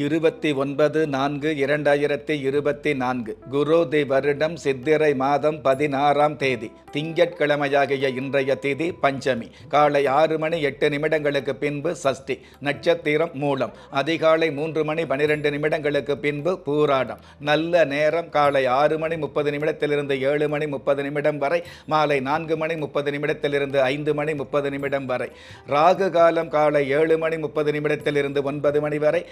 இருபத்தி ஒன்பது நான்கு இரண்டாயிரத்தி இருபத்தி நான்கு. குரோதி வருடம் சித்திரை மாதம் பதினாறாம் தேதி. திங்கட்கிழமையாகிய இன்றைய தேதி பஞ்சமி. காலை ஆறு மணி எட்டு நிமிடங்களுக்கு பின்பு சஷ்டி நட்சத்திரம் மூலம். அதிகாலை மூன்று மணி பனிரெண்டு நிமிடங்களுக்கு பின்பு பூராடம். நல்ல நேரம் காலை ஆறு மணி முப்பது நிமிடத்திலிருந்து ஏழு மணி முப்பது நிமிடம் வரை. மாலை நான்கு மணி முப்பது நிமிடத்திலிருந்து ஐந்து மணி முப்பது நிமிடம் வரை. ராகு காலம் காலை ஏழு மணி முப்பது நிமிடத்திலிருந்து ஒன்பது மணி வரை.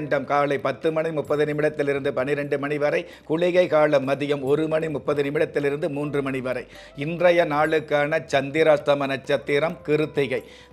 யமகண்டம் காலை பத்து மணி முப்பது நிமிடத்திலிருந்து பனிரெண்டு மணி வரை குளிகை காலம் மதியம் ஒரு மணி முப்பது நிமிடத்திலிருந்து மூன்று மணி வரை. இன்றைய நாளுக்கான சந்திராஸ்தம நட்சத்திரம் கிருத்திகை.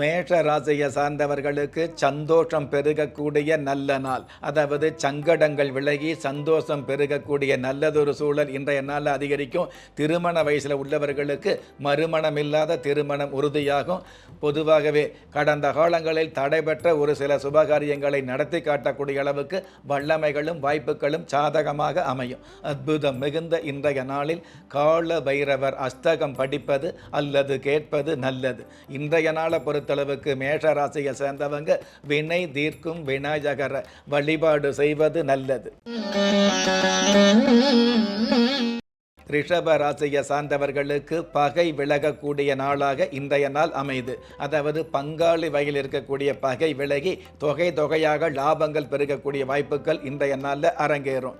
மேஷ ராசியை சார்ந்தவர்களுக்கு சந்தோஷம் பெருகக்கூடிய நல்ல நாள். அதாவது சங்கடங்கள் விலகி சந்தோஷம் பெருகக்கூடிய நல்லதொரு சூழல் இன்றைய நாளில் அதிகரிக்கும். திருமண வயசில் உள்ளவர்களுக்கு மறுமணம் இல்லாத திருமணம் உறுதியாகும். பொதுவாகவே கடந்த காலங்களில் தடைபெற்ற ஒரு சில சுபகாரியங்களை நடத்தி காட்டக்கூடிய அளவுக்கு வல்லமைகளும் வாய்ப்புகளும் சாதகமாக அமையும். அற்புதம் மிகுந்த இன்றைய நாளில் கால பைரவர் அஸ்தகம் படிப்பது அல்லது கேட்பது நல்லது. இன்றைய நாளை பொறுத்தளவுக்கு மேஷ ராசியை சேர்ந்தவங்க வினை தீர்க்கும் விநாயகர வழிபாடு செய்வது நல்லது. ரிஷப ராசியை சார்ந்தவர்களுக்கு பகை விலகக்கூடிய நாளாக இன்றைய நாள் அமைது. அதாவது பங்காளி வகையில் இருக்கக்கூடிய பகை விலகி தொகை தொகையாக லாபங்கள் பெருகக்கூடிய வாய்ப்புகள் இன்றைய நாளில் அரங்கேறும்.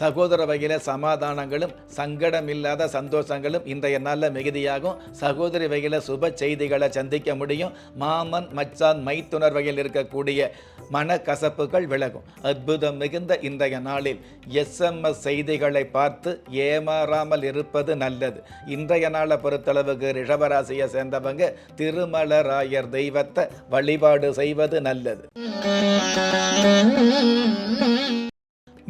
சகோதர வகையில் சமாதானங்களும் சங்கடம் இல்லாத சந்தோஷங்களும் இன்றைய நாளில் மிகுதியாகும். சகோதரி வகையில் சுப செய்திகளை சந்திக்க முடியும். மாமன் மச்சான் மைத்துனர் வகையில் இருக்கக்கூடிய மனக்கசப்புகள் விலகும். அற்புதம் மிகுந்த இன்றைய நாளில் எஸ்எம்எஸ் செய்திகளை பார்த்து ஏமாறாமல் இருப்பது நல்லது. இன்றைய நாளை பொறுத்தளவுக்கு ரிஷபராசியை சேர்ந்தவங்க திருமலராயர் தெய்வத்தை வழிபாடு செய்வது நல்லது.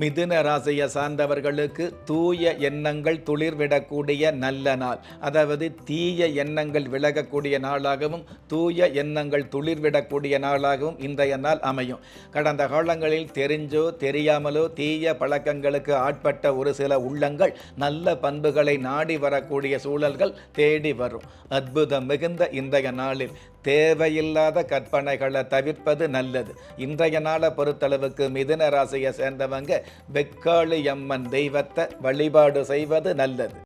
மிதுன ராசியை சார்ந்தவர்களுக்கு தூய எண்ணங்கள் துளிர்விடக்கூடிய நல்ல நாள். அதாவது தீய எண்ணங்கள் விலகக்கூடிய நாளாகவும் தூய எண்ணங்கள் துளிர்விடக்கூடிய நாளாகவும் இன்றைய நாள் அமையும். கடந்த காலங்களில் தெரிஞ்சோ தெரியாமலோ தீய பழக்கங்களுக்கு ஆட்பட்ட ஒரு சில உள்ளங்கள் நல்ல பண்புகளை நாடி வரக்கூடிய சூழல்கள் தேடி வரும். அற்புதம் மிகுந்த இன்றைய நாளில். தேவையில்லாத கற்பனைகளை தவிர்ப்பது நல்லது. இன்றைய நாளை பொறுத்தளவுக்கு மிதுன ராசியை சேர்ந்தவங்க வெக்காளி அம்மன் தெய்வத்தை வழிபாடு செய்வது நல்லது.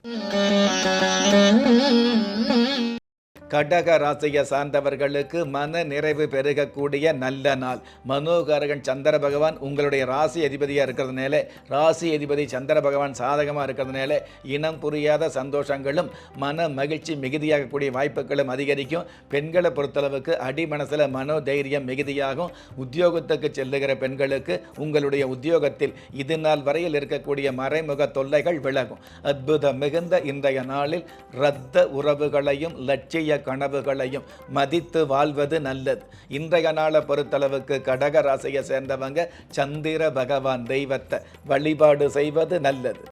கடக ராசியை சார்ந்தவர்களுக்கு மன நிறைவு பெருகக்கூடிய நல்ல நாள். மனோகாரகன் சந்திர பகவான் உங்களுடைய ராசி அதிபதியாக இருக்கிறதுனால ராசி அதிபதி சந்திர பகவான் சாதகமாக இருக்கிறதுனால இனம் புரியாத சந்தோஷங்களும் மன மகிழ்ச்சி மிகுதியாகக்கூடிய வாய்ப்புகளும் அதிகரிக்கும். பெண்களை பொறுத்தளவுக்கு அடி மனசில் மனோ தைரியம் மிகுதியாகும். உத்தியோகத்துக்கு செல்லுகிற பெண்களுக்கு உங்களுடைய உத்தியோகத்தில் இது நாள் வரையில் இருக்கக்கூடிய மறைமுக தொல்லைகள் விலகும். அற்புதம் மிகுந்த இன்றைய நாளில் இரத்த உறவுகளையும் லட்சிய கனவுகளையும் மதித்து வாழ்வது நல்லது. இன்றைய நாளை பொறுத்தளவுக்கு கடக ராசியை சேர்ந்தவங்க சந்திர பகவான் தெய்வத்தை வழிபாடு செய்வது நல்லது.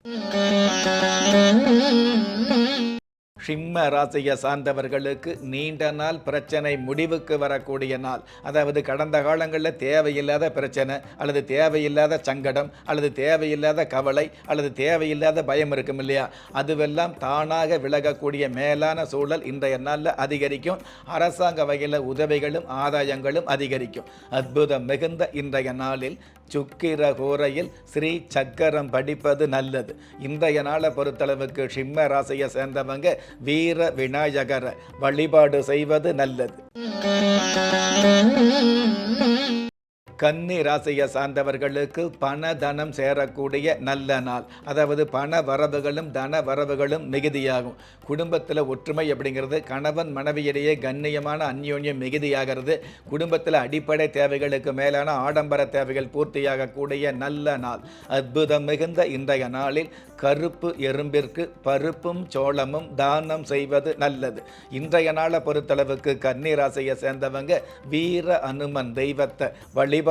சிம்ம ராசியை சார்ந்தவர்களுக்கு நீண்ட நாள் பிரச்சனை முடிவுக்கு வரக்கூடிய நாள். அதாவது கடந்த காலங்களில் தேவையில்லாத பிரச்சனை அல்லது தேவையில்லாத சங்கடம் அல்லது தேவையில்லாத கவலை அல்லது தேவையில்லாத பயம் இருக்கும் இல்லையா? அதுவெல்லாம் தானாக விலகக்கூடிய மேலான சூழல் இன்றைய நாளில் அதிகரிக்கும். அரசாங்க வகையில் உதவிகளும் ஆதாயங்களும் அதிகரிக்கும். அற்புதம் மிகுந்த இன்றைய நாளில் சுக்கிர கோரையில் ஸ்ரீ சக்கரம் படிப்பது நல்லது. இன்றைய நாளை பொறுத்தளவுக்கு சிம்ம ராசியை சேர்ந்தவங்க வீர விநாயகர் வழிபாடு செய்வது நல்லது. கன்னி ராசியை சார்ந்தவர்களுக்கு பண தனம் சேரக்கூடிய நல்ல நாள். அதாவது பண வரவுகளும் தன வரவுகளும் மிகுதியாகும். குடும்பத்தில் ஒற்றுமை அப்படிங்கிறது கணவன் மனைவியிடையே கண்ணியமான அந்யோன்யம் மிகுதியாகிறது. குடும்பத்தில் அடிப்படை தேவைகளுக்கு மேலான ஆடம்பர தேவைகள் பூர்த்தியாகக்கூடிய நல்ல நாள். அற்புதம் மிகுந்த இன்றைய நாளில் கருப்பு எறும்பிற்கு பருப்பும் சோளமும் தானம் செய்வது நல்லது. இன்றைய நாளை பொறுத்தளவுக்கு கன்னி ராசியை சேர்ந்தவங்க வீர அனுமன் தெய்வத்தை வழிபாடு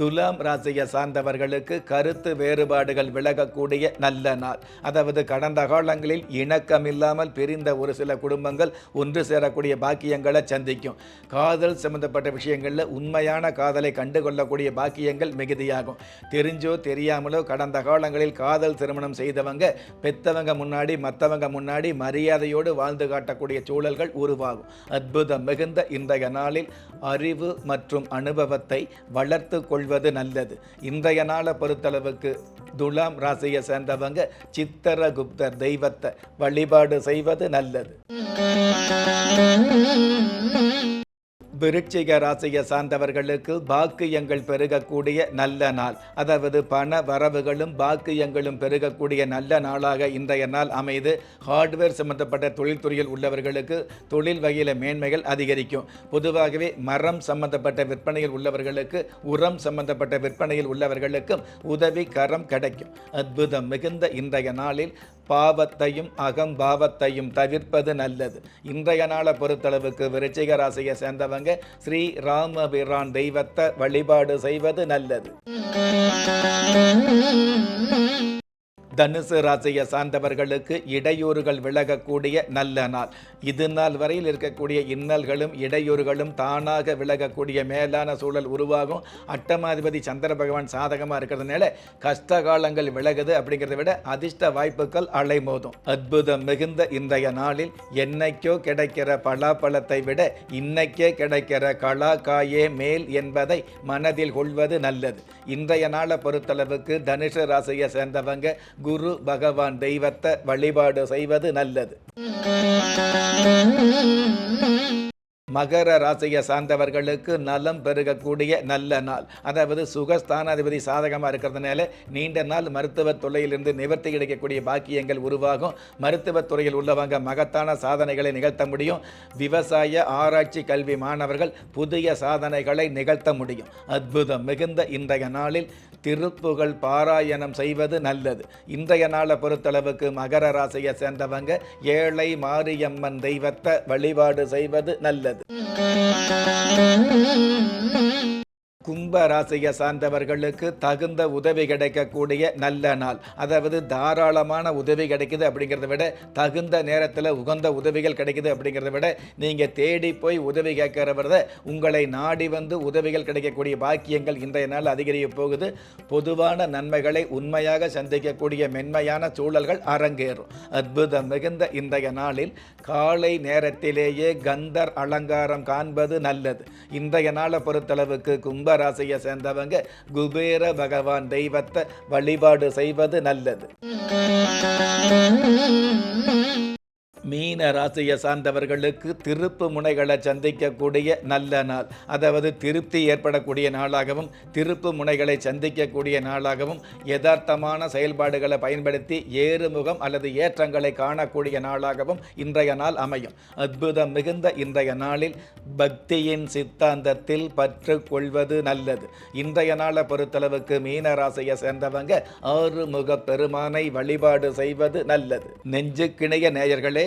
துலாம் ராசியை சார்ந்தவர்களுக்கு கருத்து வேறுபாடுகள் விலகக்கூடிய நல்ல நாள். அதாவது கடந்த காலங்களில் இணக்கம் இல்லாமல் பிரிந்த ஒரு சில குடும்பங்கள் ஒன்று சேரக்கூடிய பாக்கியங்களை சந்திக்கும். காதல் சம்பந்தப்பட்ட விஷயங்களில் உண்மையான காதலை கண்டுகொள்ளக்கூடிய பாக்கியங்கள் மிகுதியாகும். தெரிஞ்சோ தெரியாமலோ கடந்த காலங்களில் காதல் திருமணம் செய்தவங்க பெத்தவங்க முன்னாடி மற்றவங்க முன்னாடி மரியாதையோடு வாழ்ந்து காட்டக்கூடிய சூழல்கள் உருவாகும். அற்புதம் மிகுந்த இன்றைய நாளில் அறிவு மற்றும் அனுபவத்தை வளர்த்து கொள்வது நல்லது. இன்றைய நாளை பொறுத்தளவுக்கு துலாம் ராசியை சேர்ந்தவங்க சித்திரகுப்தர் தெய்வத்தை வழிபாடு செய்வது நல்லது. விருச்சிக ராசியை சார்ந்தவர்களுக்கு பாக்கியங்கள் பெருகக்கூடிய நல்ல நாள். அதாவது பண வரவுகளும் பாக்கியங்களும் பெருகக்கூடிய நல்ல நாளாக இன்றைய நாள் அமைது. ஹார்ட்வேர் சம்பந்தப்பட்ட தொழில்துறையில் உள்ளவர்களுக்கு தொழில் வகையில் மேன்மைகள் அதிகரிக்கும். பொதுவாகவே மரம் சம்பந்தப்பட்ட விற்பனையில் உள்ளவர்களுக்கு உரம் சம்பந்தப்பட்ட விற்பனையில் உள்ளவர்களுக்கும் உதவி கரம் கிடைக்கும். அற்புதம் மிகுந்த இன்றைய நாளில் பாவத்தையும் அகம்பாவத்தையும் தவிர்ப்பது நல்லது. இன்றைய நாளை பொறுத்தளவுக்கு விருச்சிக ராசியை சேர்ந்தவங்க ஸ்ரீ ராமபிரான் தெய்வத்தை வழிபாடு செய்வது நல்லது. தனுசு ராசியை சார்ந்தவர்களுக்கு இடையூறுகள் விலகக்கூடிய நல்ல நாள். இது நாள் வரையில் இருக்கக்கூடிய இன்னல்களும் இடையூறுகளும் தானாக விலகக்கூடிய மேலான சூழல் உருவாகும். அட்டமாதிபதி சந்திர பகவான் சாதகமாக இருக்கிறதுனால கஷ்ட காலங்கள் விலகுது அப்படிங்கிறத விட அதிர்ஷ்ட வாய்ப்புகள் அலைமோதும். அற்புதம் மிகுந்த இன்றைய நாளில் என்னைக்கோ கிடைக்கிற பலாப்பழத்தை விட இன்னைக்கே கிடைக்கிற கலா காயே மேல் என்பதை மனதில் கொள்வது நல்லது. இன்றைய நாளை பொறுத்தளவுக்கு தனுஷ ராசியை சேர்ந்தவங்க குரு பகவான் தெய்வத்தை வழிபாடு செய்வது நல்லது. மகர ராசியை சார்ந்தவர்களுக்கு நலம் பெருகக்கூடிய நல்ல நாள். அதாவது சுகஸ்தானாதிபதி சாதகமாக இருக்கிறதுனால நீண்ட நாள் மருத்துவத் துறையிலிருந்து நிவர்த்தி கிடைக்கக்கூடிய பாக்கியங்கள் உருவாகும். மருத்துவத் துறையில் உள்ளவங்க மகத்தான சாதனைகளை நிகழ்த்த முடியும். விவசாய ஆராய்ச்சி கல்வி மாணவர்கள் புதிய சாதனைகளை நிகழ்த்த முடியும். அற்புதம் மிகுந்த இன்றைய நாளில் திருப்புகள் பாராயணம் செய்வது நல்லது. இன்றைய நாளை பொறுத்தளவுக்கு மகர ராசியை சேர்ந்தவங்க ஏழை மாரியம்மன் தெய்வத்தை வழிபாடு செய்வது நல்லது. கும்ப ராசியை சார்ந்தவர்களுக்கு தகுந்த உதவி கிடைக்கக்கூடிய நல்ல நாள். அதாவது தாராளமான உதவி கிடைக்குது அப்படிங்கிறத விட தகுந்த நேரத்தில் உகந்த உதவிகள் கிடைக்குது அப்படிங்கிறத விட நீங்கள் தேடி போய் உதவி கேட்கிறவரத உங்களை நாடி வந்து உதவிகள் கிடைக்கக்கூடிய பாக்கியங்கள் இன்றைய நாள் அதிகரிக்க போகுது. பொதுவான நன்மைகளை உண்மையாக சந்திக்கக்கூடிய மென்மையான சூழல்கள் அரங்கேறும். அற்புதம் மிகுந்த இன்றைய நாளில் காலை நேரத்திலேயே கந்தர் அலங்காரம் காண்பது நல்லது. இன்றைய நாளை பொறுத்தளவுக்கு கும்ப ராசியை சேர்ந்தவங்க குபேர பகவான் தெய்வத்தை வழிபாடு செய்வது நல்லது. மீன ராசியை சார்ந்தவர்களுக்கு திருப்பு முனைகளை சந்திக்கக்கூடிய நல்ல நாள். அதாவது திருப்தி ஏற்படக்கூடிய நாளாகவும் திருப்பு முனைகளை சந்திக்கக்கூடிய நாளாகவும் யதார்த்தமான செயல்பாடுகளை பயன்படுத்தி ஏறுமுகம் அல்லது ஏற்றங்களை காணக்கூடிய நாளாகவும் இன்றைய நாள் அமையும். அற்புதம் மிகுந்த இன்றைய நாளில் பக்தியின் சித்தாந்தத்தில் பற்று கொள்வது நல்லது. இன்றைய நாளை பொறுத்தளவுக்கு மீன ராசியை சேர்ந்தவங்க ஆறுமுக பெருமானை வழிபாடு செய்வது நல்லது. நெஞ்சுக்கிணைய நேயர்களே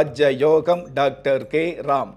ராஜயோகம் டாக்டர் கே ராம்.